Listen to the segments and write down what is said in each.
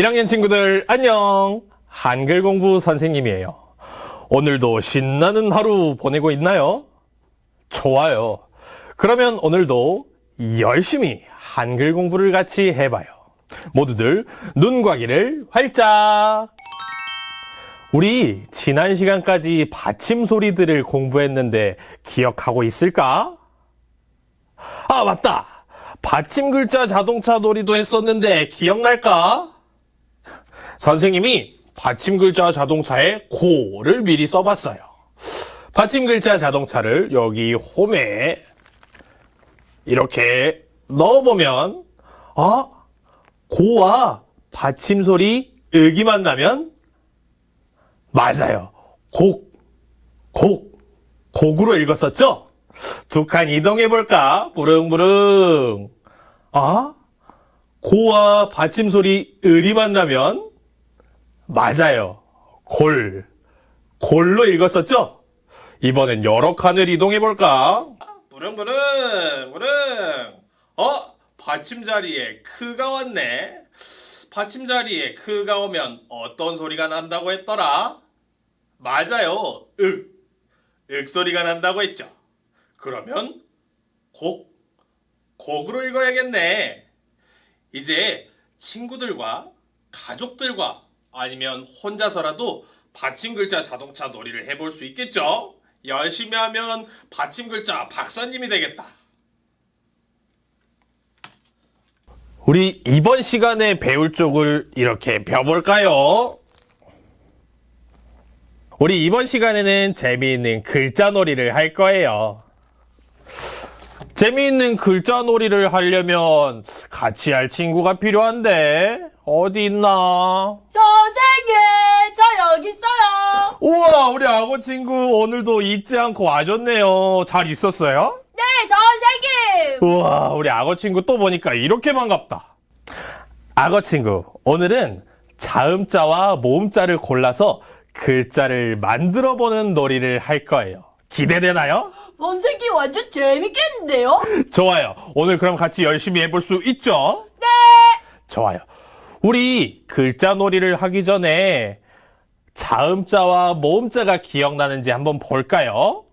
1학년 친구들 안녕. 한글 공부 선생님이에요. 오늘도 신나는 하루 보내고 있나요? 좋아요. 그러면 오늘도 열심히 한글 공부를 같이 해봐요. 모두들 눈과 귀를 활짝. 우리 지난 시간까지 받침 소리들을 공부했는데 기억하고 있을까? 아, 맞다. 받침 글자 자동차 놀이도 했었는데 기억날까? 선생님이 받침 글자 자동차에 고를 미리 써봤어요. 받침 글자 자동차를 여기 홈에 이렇게 넣어보면, 아, 고와 받침 소리 으기만 나면 맞아요. 곡, 곡, 곡으로 읽었었죠? 두 칸 이동해볼까? 부릉부릉. 아? 고와 받침 소리 을이 만 나면? 맞아요. 골. 골로 읽었었죠? 이번엔 여러 칸을 이동해볼까? 부릉부릉, 부릉. 어? 받침 자리에 크가 왔네. 받침 자리에 크가 오면 어떤 소리가 난다고 했더라? 맞아요. 윽. 윽 소리가 난다고 했죠. 그러면 곡, 곡으로 읽어야겠네. 이제 친구들과 가족들과 아니면 혼자서라도 받침 글자 자동차 놀이를 해볼 수 있겠죠? 열심히 하면 받침 글자 박사님이 되겠다. 우리 이번 시간에 배울 쪽을 이렇게 펴볼까요? 우리 이번 시간에는 재미있는 글자 놀이를 할 거예요. 재미있는 글자 놀이를 하려면 같이 할 친구가 필요한데 어디 있나? 선생님, 저 여기 있어요. 우와 우리 악어 친구 오늘도 잊지 않고 와줬네요. 잘 있었어요? 네, 선생님. 우와 우리 악어 친구 또 보니까 이렇게 반갑다. 악어 친구 오늘은 자음자와 모음자를 골라서 글자를 만들어 보는 놀이를 할 거예요. 기대되나요? 선생님 완전 재밌겠는데요? 좋아요. 오늘 그럼 같이 열심히 해볼 수 있죠? 네. 좋아요. 우리 글자 놀이를 하기 전에 자음자와 모음자가 기억나는지 한번 볼까요?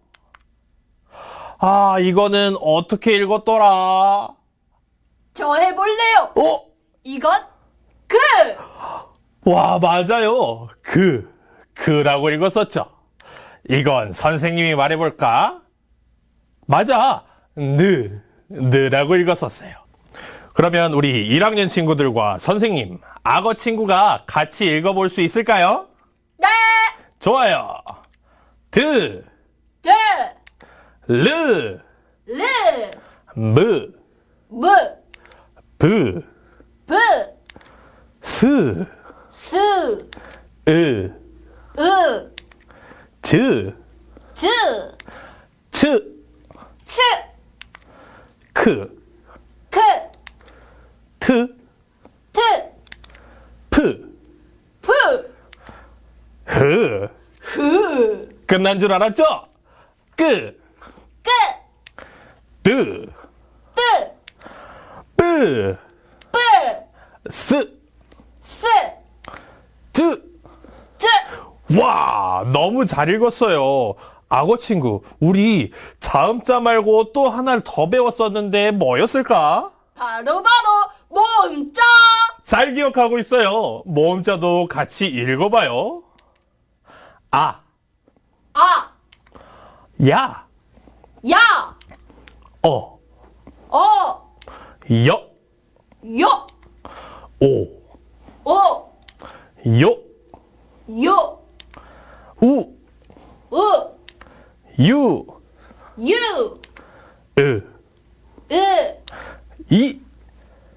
아, 이거는 어떻게 읽었더라? 저 해볼래요. 어? 이건 그. 와, 맞아요. 그, 그라고 읽었었죠. 이건 선생님이 말해볼까? 맞아. 느, 느라고 읽었었어요. 그러면 우리 1학년 친구들과 선생님, 악어 친구가 같이 읽어볼 수 있을까요? 네. 좋아요. 드, 그. 르, 르. 무, 무. 브, 부. 스, 스. 으, 으. 즈, 즈. 츠, 츠. 크, 크. 트, 트. 프, 푸. 흐. 그. 끝난 줄 알았죠? 끄, 끄. 뜨, 뜨. 뿌, 뿌. 스, 스. 쯔. 쯔. 와, 너무 잘 읽었어요. 악어 친구, 우리 자음자 말고 또 하나를 더 배웠었는데 뭐였을까? 바로 바로 몸자. 잘 기억하고 있어요. 모음자도 같이 읽어봐요. 아, 아. 야, 야. 어, 어. 여, 요. 오, 오. 요, 요. 우, 우. 유, 유. 으, 으. 이.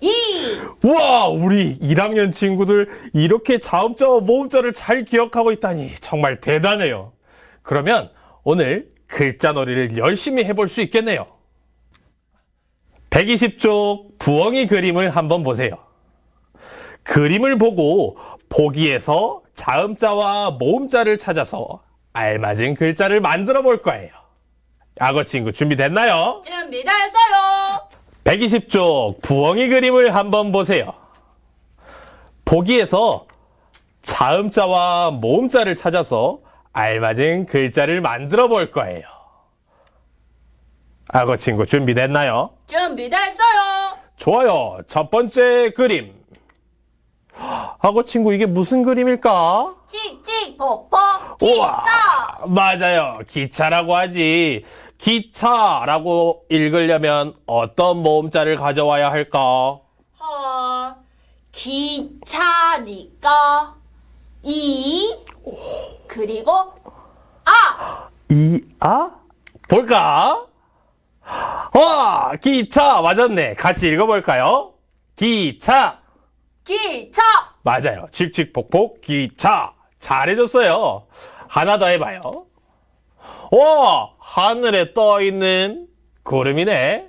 이. 와, 우리 1학년 친구들 이렇게 자음자와 모음자를 잘 기억하고 있다니 정말 대단해요. 그러면 오늘 글자 놀이를 열심히 해볼 수 있겠네요. 120쪽 부엉이 그림을 한번 보세요. 그림을 보고 보기에서 자음자와 모음자를 찾아서 알맞은 글자를 만들어 볼 거예요. 악어 친구 준비됐나요? 준비됐어요. 120쪽 부엉이 그림을 한번 보세요. 보기에서 자음자와 모음자를 찾아서 알맞은 글자를 만들어 볼 거예요. 악어 친구 준비됐나요? 준비됐어요. 좋아요. 첫 번째 그림. 악어 친구 이게 무슨 그림일까? 찍찍 뽀뽀 우와, 기차. 맞아요. 기차라고 하지. 기차라고 읽으려면 어떤 모음자를 가져와야 할까? 어, 기차니까 이 그리고 아 이, 아? 볼까? 와, 기차 맞았네. 같이 읽어볼까요? 기차. 기차 맞아요. 칙칙폭폭 기차. 잘해줬어요. 하나 더 해봐요. 와, 하늘에 떠 있는 구름이네.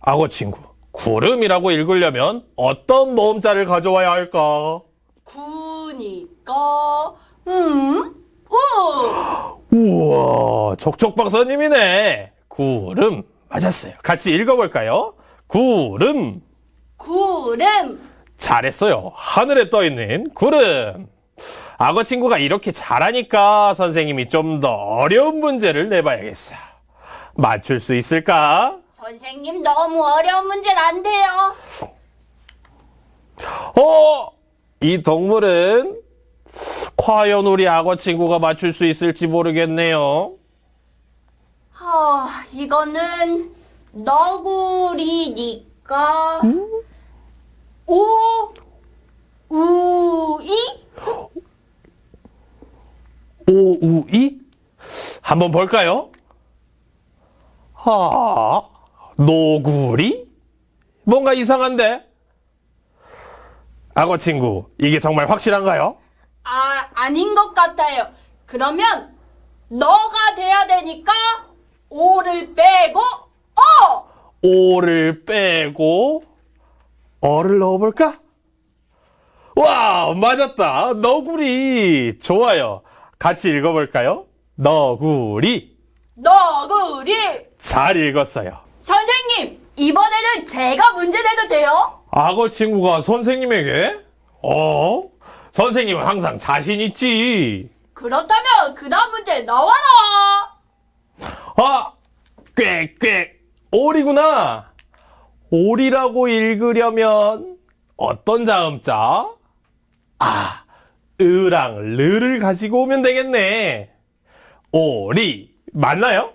악어 친구, 구름이라고 읽으려면 어떤 모음자를 가져와야 할까? 구니까 음? 우 우와, 촉촉박사님이네. 구름. 맞았어요. 같이 읽어볼까요? 구름. 구름 잘했어요. 하늘에 떠 있는 구름. 악어 친구가 이렇게 잘하니까 선생님이 좀 더 어려운 문제를 내봐야겠어. 맞출 수 있을까? 선생님 너무 어려운 문제는 안 돼요. 어, 이 동물은 과연 우리 악어 친구가 맞출 수 있을지 모르겠네요. 아, 이거는 너구리니까 오 우이 오우이? 한번 볼까요? 아, 노구리? 뭔가 이상한데? 악어 친구, 이게 정말 확실한가요? 아 아닌 것 같아요. 그러면 너가 돼야 되니까 오를 빼고 어 오를 빼고 어를 넣어볼까? 와 맞았다 너구리 좋아요 같이 읽어볼까요? 너구리 너구리 잘 읽었어요 선생님 이번에는 제가 문제 내도 돼요? 악어 친구가 선생님에게 어? 선생님은 항상 자신 있지 그렇다면 그 다음 문제 나와라. 아 꽥꽥 오리구나 오리라고 읽으려면 어떤 자음자? 아 으랑 르를 가지고 오면 되겠네 오리 맞나요?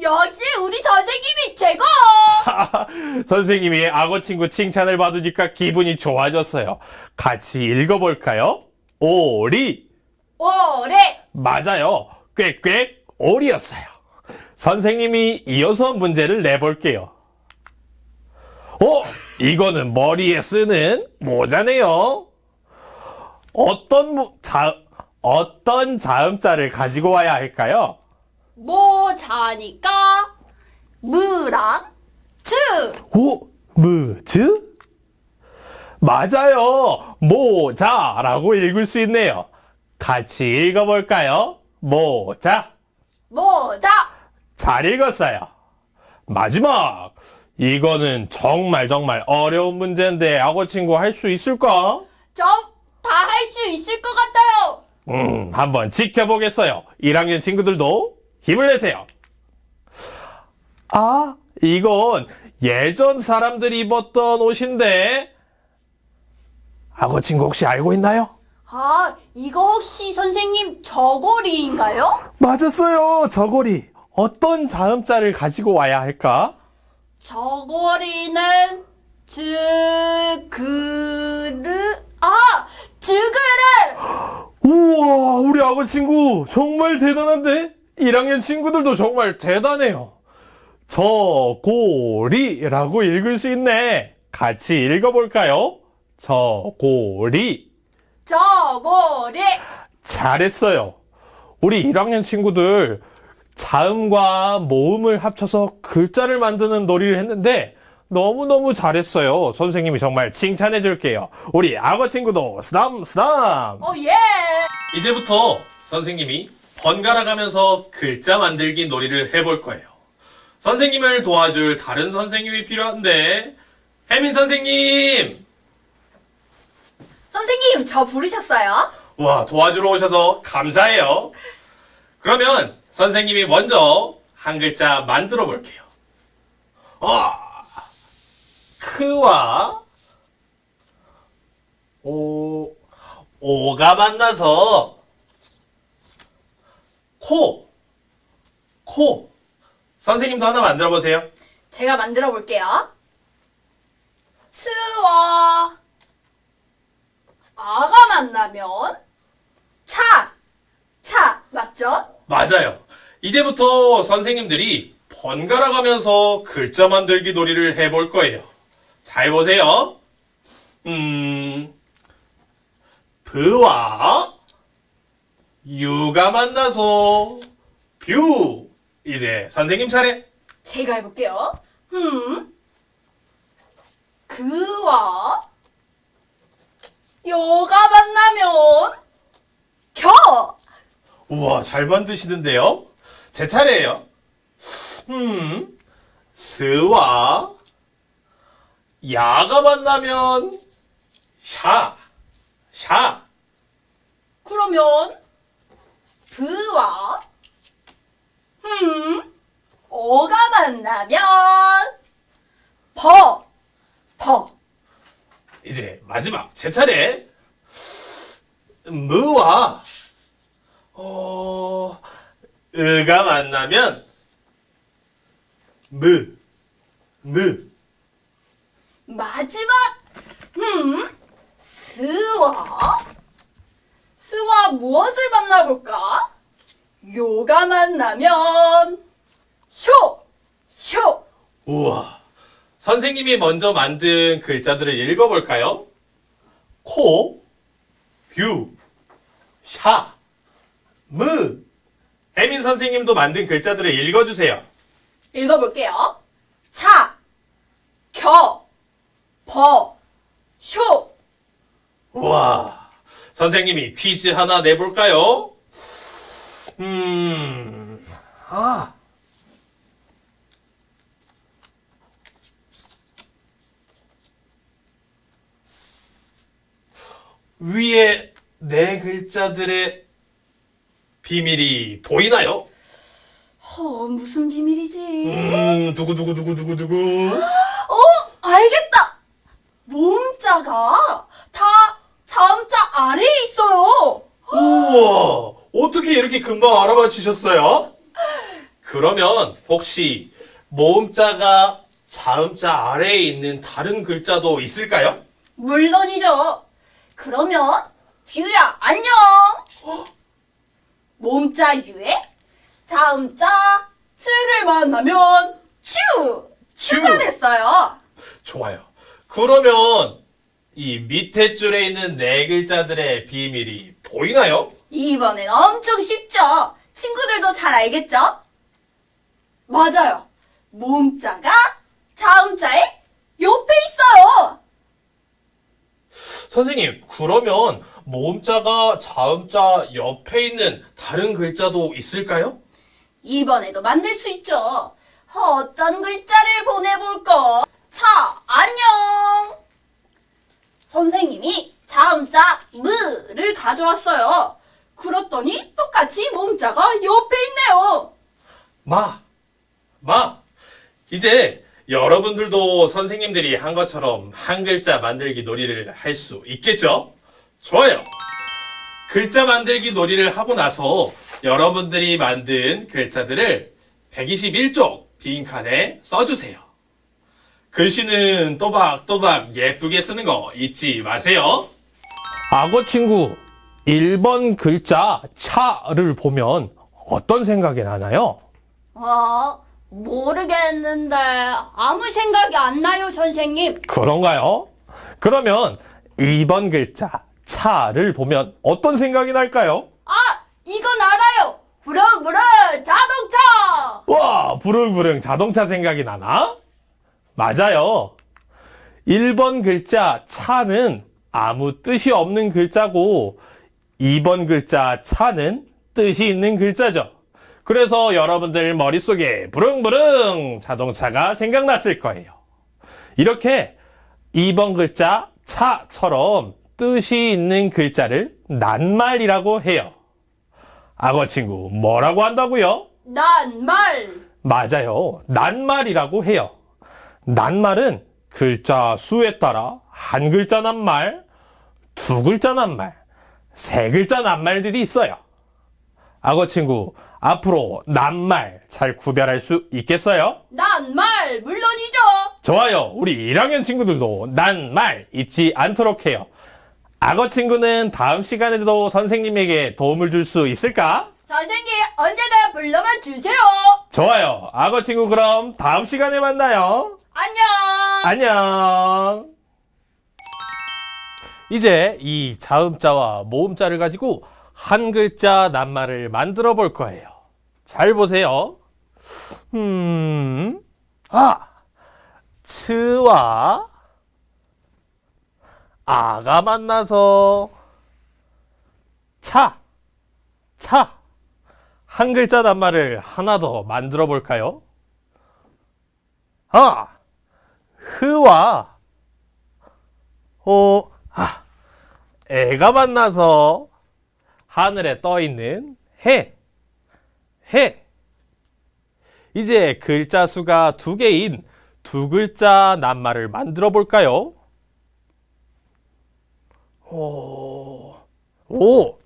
역시 우리 선생님이 최고. 선생님이 악어 친구 칭찬을 받으니까 기분이 좋아졌어요. 같이 읽어볼까요? 오리. 오래 맞아요. 꽥꽥 오리였어요. 선생님이 이어서 문제를 내볼게요. 어? 이거는 머리에 쓰는 모자네요. 어떤 모, 자, 어떤 자음자를 가지고 와야 할까요? 모자니까 무랑 즈 오, 무즈? 맞아요. 모자라고 읽을 수 있네요. 같이 읽어볼까요? 모자. 모자 잘 읽었어요. 마지막. 이거는 정말 정말 어려운 문제인데 악어 친구 할 수 있을까? 할 수 있을 것 같아요. 음, 한번 지켜보겠어요. 1학년 친구들도 힘을 내세요. 아, 이건 예전 사람들이 입었던 옷인데 악어 친구 혹시 알고 있나요? 아 이거 혹시 선생님 저고리인가요? 맞았어요. 저고리. 어떤 자음자를 가지고 와야 할까? 저고리는 즈 그 르 아 즈그르 우와, 우리 악어 친구 정말 대단한데? 1학년 친구들도 정말 대단해요. 저고리라고 읽을 수 있네. 같이 읽어볼까요? 저고리. 저고리 잘했어요. 우리 1학년 친구들 자음과 모음을 합쳐서 글자를 만드는 놀이를 했는데 너무너무 잘했어요. 선생님이 정말 칭찬해 줄게요. 우리 악어 친구도 스담 스담. 오 예 이제부터 선생님이 번갈아 가면서 글자 만들기 놀이를 해볼 거예요. 선생님을 도와줄 다른 선생님이 필요한데 혜민 선생님 선생님, 저 부르셨어요? 와, 도와주러 오셔서 감사해요. 그러면 선생님이 먼저 한 글자 만들어 볼게요. 어, 크와 오, 오가 만나서 코, 코. 선생님도 하나 만들어 보세요. 제가 만들어 볼게요. 스와 아가 만나면 차, 차, 맞죠? 맞아요. 이제부터 선생님들이 번갈아 가면서 글자 만들기 놀이를 해볼 거예요. 잘 보세요. 음, 브와 유가 만나서 뷰. 이제 선생님 차례. 제가 해볼게요. 음, 그와 요가 만나면 겨. 우와, 잘 만드시는데요? 제 차례예요. 음, 스와 야가 만나면 샤, 샤. 그러면 브와 음, 어가 만나면 버, 버. 이제 마지막 제 차례. 무와 어 으가 만나면 무, 무. 마지막 음, 스와 스와 무엇을 만나볼까? 요가 만나면 쇼, 쇼. 우와. 선생님이 먼저 만든 글자들을 읽어볼까요? 코, 뷰, 샤, 무. 혜민 선생님도 만든 글자들을 읽어주세요. 읽어볼게요. 차, 겨, 버, 쇼. 우와. 선생님이 퀴즈 하나 내볼까요? 음, 아. 위에 네 글자들의 비밀이 보이나요? 어, 무슨 비밀이지? 음, 두구두구두구두구두구. 어, 알겠다. 모음자가 다 자음자 아래에 있어요. 우와, 어떻게 이렇게 금방 알아맞히셨어요? 그러면 혹시 모음자가 자음자 아래에 있는 다른 글자도 있을까요? 물론이죠. 그러면 뷰야 안녕. 모음자 유에 자음자 츠를 만나면 츄 츄. 츄가 됐어요. 좋아요. 그러면 이 밑에 줄에 있는 네 글자들의 비밀이 보이나요? 이번엔 엄청 쉽죠. 친구들도 잘 알겠죠? 맞아요. 모음자가 자음자의 옆에 있어요. 선생님, 그러면 모음자가 자음자 옆에 있는 다른 글자도 있을까요? 이번에도 만들 수 있죠. 어떤 글자를 보내볼까? 자, 안녕! 선생님이 자음자 무를 가져왔어요. 그랬더니 똑같이 모음자가 옆에 있네요. 마, 마. 이제 여러분들도 선생님들이 한 것처럼 한 글자 만들기 놀이를 할 수 있겠죠? 좋아요. 글자 만들기 놀이를 하고 나서 여러분들이 만든 글자들을 121쪽 빈칸에 써주세요. 글씨는 또박또박 예쁘게 쓰는 거 잊지 마세요. 악어 친구, 1번 글자 차를 보면 어떤 생각이 나나요? 어, 모르겠는데 아무 생각이 안 나요, 선생님. 그런가요? 그러면 2번 글자 차를 보면 어떤 생각이 날까요? 아, 이건 알아요. 부릉부릉 자동차. 와, 부릉부릉 자동차 생각이 나나? 맞아요. 1번 글자 차는 아무 뜻이 없는 글자고 2번 글자 차는 뜻이 있는 글자죠. 그래서 여러분들 머릿속에 부릉부릉 자동차가 생각났을 거예요. 이렇게 2번 글자 차처럼 뜻이 있는 글자를 낱말이라고 해요. 악어 친구, 뭐라고 한다고요? 난 말. 맞아요. 낱말이라고 해요. 낱말은 글자 수에 따라 한 글자 낱말, 두 글자 낱말, 세 글자 낱말들이 있어요. 악어 친구, 앞으로 낱말 잘 구별할 수 있겠어요? 난 말. 물론이죠. 좋아요. 우리 1학년 친구들도 낱말 잊지 않도록 해요. 악어 친구는 다음 시간에도 선생님에게 도움을 줄 수 있을까? 선생님, 언제나 불러만 주세요. 좋아요. 악어 친구 그럼 다음 시간에 만나요. 안녕. 안녕. 이제 이 자음자와 모음자를 가지고 한 글자 낱말을 만들어 볼 거예요. 잘 보세요. 음, 아, 츠와 아가 만나서 차, 차. 한 글자 낱말을 하나 더 만들어 볼까요? 아, 흐와. 호, 아, 애가 만나서 하늘에 떠 있는 해, 해. 이제 글자 수가 두 개인 두 글자 낱말을 만들어 볼까요? 오, 오,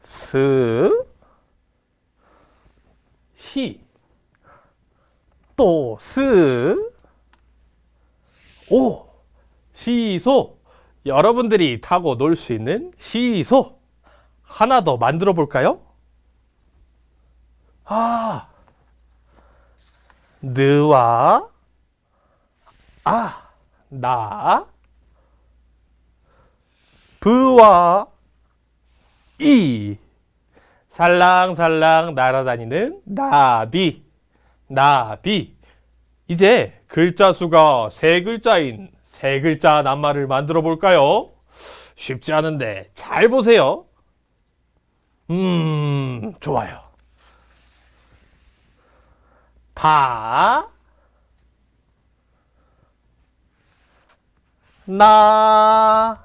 스, 히, 또, 스, 오, 시소. 여러분들이 타고 놀 수 있는 시소. 하나 더 만들어 볼까요? 아, 느와 아, 나, 부와 이, 살랑살랑 날아다니는 나비, 나비. 이제 글자 수가 세 글자인 세 글자 낱말을 만들어 볼까요? 쉽지 않은데 잘 보세요. 음, 좋아요. 바, 나,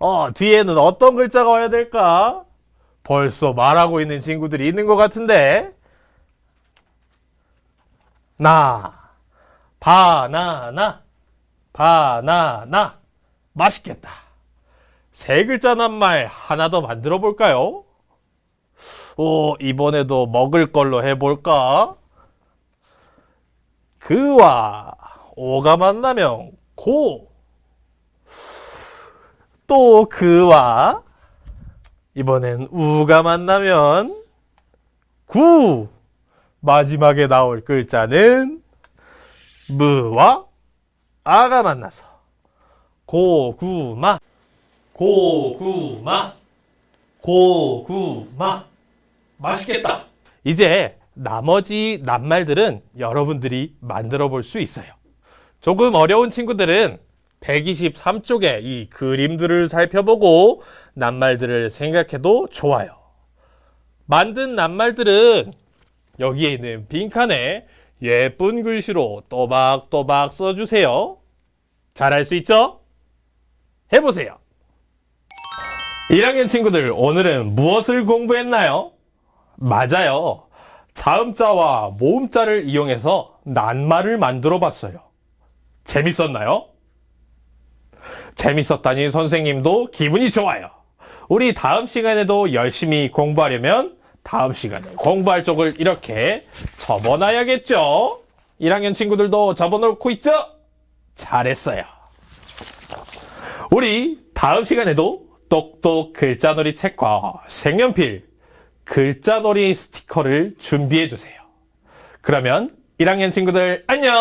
어, 뒤에는 어떤 글자가 와야 될까? 벌써 말하고 있는 친구들이 있는 것 같은데. 나, 바나나, 바나나. 맛있겠다. 세 글자 낱말 하나 더 만들어 볼까요? 오, 이번에도 먹을 걸로 해볼까? 그와 오가 만나면 고. 또 그와 이번엔 우가 만나면 구. 마지막에 나올 글자는 무와 아가 만나서 고구마 고구마 고구마 맛있겠다. 이제 나머지 낱말들은 여러분들이 만들어 볼 수 있어요. 조금 어려운 친구들은 123쪽에 이 그림들을 살펴보고 낱말들을 생각해도 좋아요. 만든 낱말들은 여기에 있는 빈칸에 예쁜 글씨로 또박또박 써주세요. 잘할 수 있죠? 해보세요. 1학년 친구들, 오늘은 무엇을 공부했나요? 맞아요. 자음자와 모음자를 이용해서 낱말을 만들어 봤어요. 재밌었나요? 재밌었다니 선생님도 기분이 좋아요. 우리 다음 시간에도 열심히 공부하려면 다음 시간에 공부할 쪽을 이렇게 접어놔야겠죠? 1학년 친구들도 접어놓고 있죠? 잘했어요. 우리 다음 시간에도 똑똑 글자놀이 책과 색연필, 글자놀이 스티커를 준비해 주세요. 그러면 1학년 친구들 안녕!